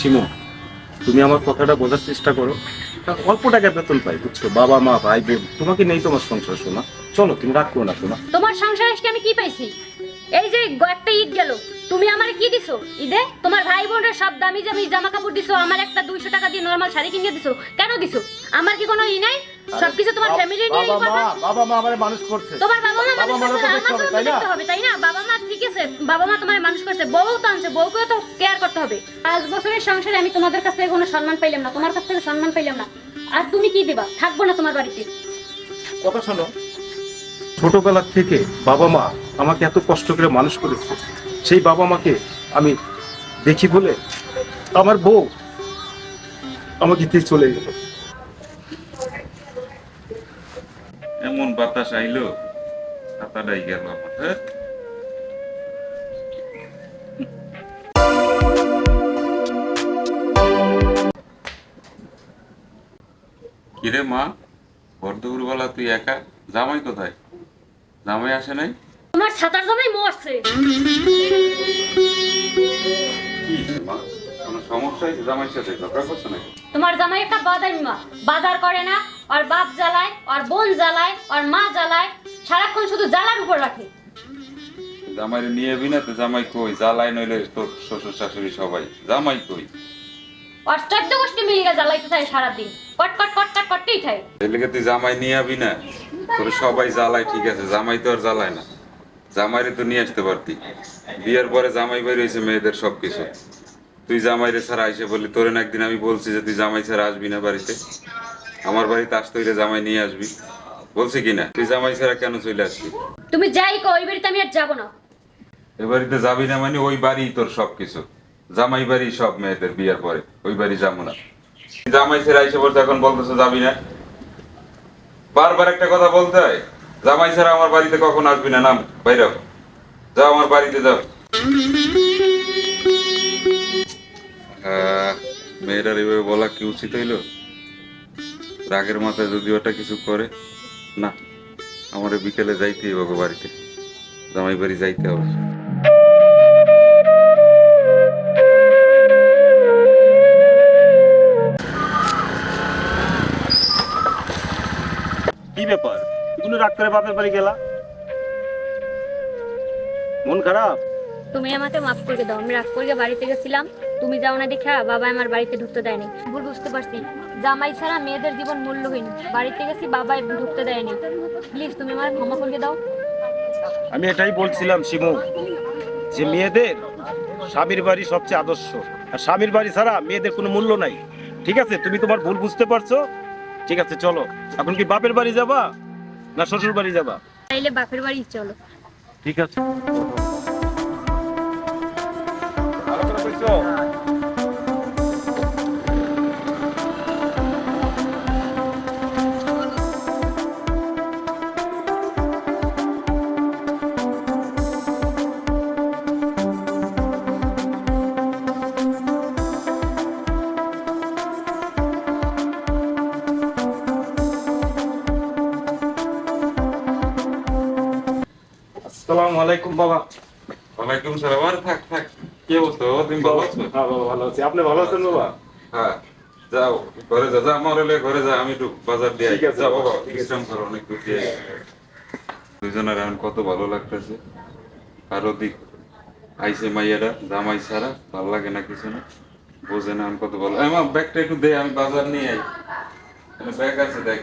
শিমু তুমি আমার কথাটা বোঝার চেষ্টা করো। অল্প টাকা বেতন পাই বুঝছ? বাবা মা ভাই বোন তোমাকে নেই তোমার সংসার শোনা চলো তুমি রাগ করো না শোনা তোমার সংসার আজকে আমি কি পাইছি? এই যে একটা ঈদ গেল তুমি আমারে কি দিছো? ঈদে? তোমার ভাই বোনের সব দামি দামি জামা কাপড় দিছো আমার একটা দুইশো টাকা দিয়ে নর্মাল শাড়ি কিনে দিছো। কেন দিছো? আমার কি কোনো ই নাই? সবকিছু তোমার ফ্যামিলি নিয়ে বাবা বাবা মা আমারে মানুষ করছে। তোমার বাবা মা মানুষ করছে তো দেখতে হবে, তাই আমাকেও তো দেখতে হবে তাই না? বাবা মা ঠিক আছে বাবা মা তোমার মানুষ করছে বউ তো আনছে বউকেও তো কেয়ার করতে হবে। পাঁচ বছরের সংসারে আমি তোমাদের কাছ থেকে কোনো সম্মান পাইলাম না তোমার কাছ থেকে সম্মান পাইলাম না। আর তুমি কি দিবা? থাকব না তোমার বাড়িতে। কথা শোনো ছোটবেলা থেকে বাবা মা আমাকে এত কষ্ট করে মানুষ করেছে। সেই বাবা মাকে আমি দেখি বলে আমার বউ আমাকে দিয়ে চলে গেল। এমন বাতাস আইলো ছাতাটাই গেল আমার হ্যাঁ? কিরে মা ভরদুপুরবেলা তুই একা? জামাই কোথায়? জামাই আসে নাই? তোমার ছাতার জন্যই মরছে। কি হইছে মা কোনো সমস্যা হয়েছে? জামাইয়ের সাথে ঝগড়া করছে নাকি? তোমার জামাই একটা বাদামি মা। বাজার করে না আর বাপ জ্বালায় আর বোন জ্বালায় আর মা জ্বালায় সারাক্ষণ শুধু জ্বালার উপর রাখে। জামাইরে নিয়ে যাবি না তো জামাই কই? জ্বালাই নইলে তোর শ্বশুর শাশুড়ি সবাই। জামাই কই? আর চোদ্দ গোষ্ঠী মিলিয়ে জ্বালাইতে থাকে সারাদিন। কট কট কট কট করতেই থাকে। তুই জামাই নিয়ে যাবি না। তোর সবাই জ্বালায় ঠিক আছে? জামাই তো আর জ্বালায় না। জামাইরে তো নিয়ে আসতে পারতি। বিয়ের পরে জামাই বের হয়েছে মেয়েদের সবকিছু। তুই জামাইরে ছাড়া আইসে বললি তোরে না একদিন আমি বলছি যে তুই জামাই ছাড়া আসবি না বাড়িতে। আমার বাড়িতে আসতে হইলে জামাই নিয়ে আসবি। বলছি কিনা? তুই জামাই ছাড়া কেন চলে আসবি? তুমি যাই কো ওই বাড়িতে আমি আর যাব না। এ বাড়িতে যাবি না মানে ওই বাড়ি তোর সবকিছু। জামাই বাড়ি সব মেয়েদের বিয়ের পরে ওই বাড়ি যাব না। তুই জামাই ছেড়ে আইসে বলতে এখন বলতেছো যাবি না। বারবার একটা কথা বলতে হয়। জামাই ছাড়া আমার বাড়িতে কখন আসবি না, নাম, বাইরে। যাও আমার বাড়িতে, যাও। মেয়েটার এভাবে বলা কি উচিত হইল? রাগের মাথায় যদি ওটা কিছু করে, না, আমার বিকেলে যাইতেই হবে বাড়িতে। জামাই বাড়ি যাইতে হবে। কি ব্যাপার? তুমি রাগ করে বাপের বাড়ি গেলা। মন খারাপ? তুমি আমাকে মাফ করে দাও আমি রাগ করে বাড়িতে গেছিলাম। তুমি যাও না দেখা বাবা আমার বাড়িতে ঢুকতে দেয়নি। ভুল বুঝতে পারছি। জামাই ছাড়া মেয়েদের জীবন মূল্যহীন। বাড়িতে গেছি বাবা ঢুকতে দেয়নি। প্লিজ তুমি আমার ক্ষমা করে দাও। আমি এটাই বলছিলাম শিমু যে মেয়েদের স্বামীর বাড়ি সবচেয়ে আদর্শ। আর স্বামীর বাড়ি ছাড়া মেয়েদের কোনো মূল্য নাই। ঠিক আছে? তুমি তোমার ভুল বুঝতে পারছ? ঠিক আছে চলো। এখন কি বাপের বাড়ি যাবা? না শ্বশুর বাড়ি যাবা? তাইলে বাপের বাড়ি চলো। ঠিক আছে। আসসালামু আলাইকুম বাবা। ওয়ালাইকুম সালাম। আরে থাক থাক। কি অবস্থা তুমি ভালো আছো? হ্যাঁ বাবা ভালো আছি। আপনি ভালো আছেন বাবা? হ্যাঁ। যাও ঘরে যা যা আমার হলে ঘরে যা আমি একটু বাজার দিয়ে ঠিক আছে, যাও বাবা, বিশ্রাম করো অনেক দূর দিয়ে। দুজনের এখন কত ভালো লাগতেছে। আর ওদিক আইসে মাইয়ারা জামাই ছাড়া ভালো লাগে না কিছু না। বোঝে না আমি কত ভালো আমার ব্যাগটা একটু দে আমি বাজার নিয়ে আই। ব্যাগ আছে দেখ।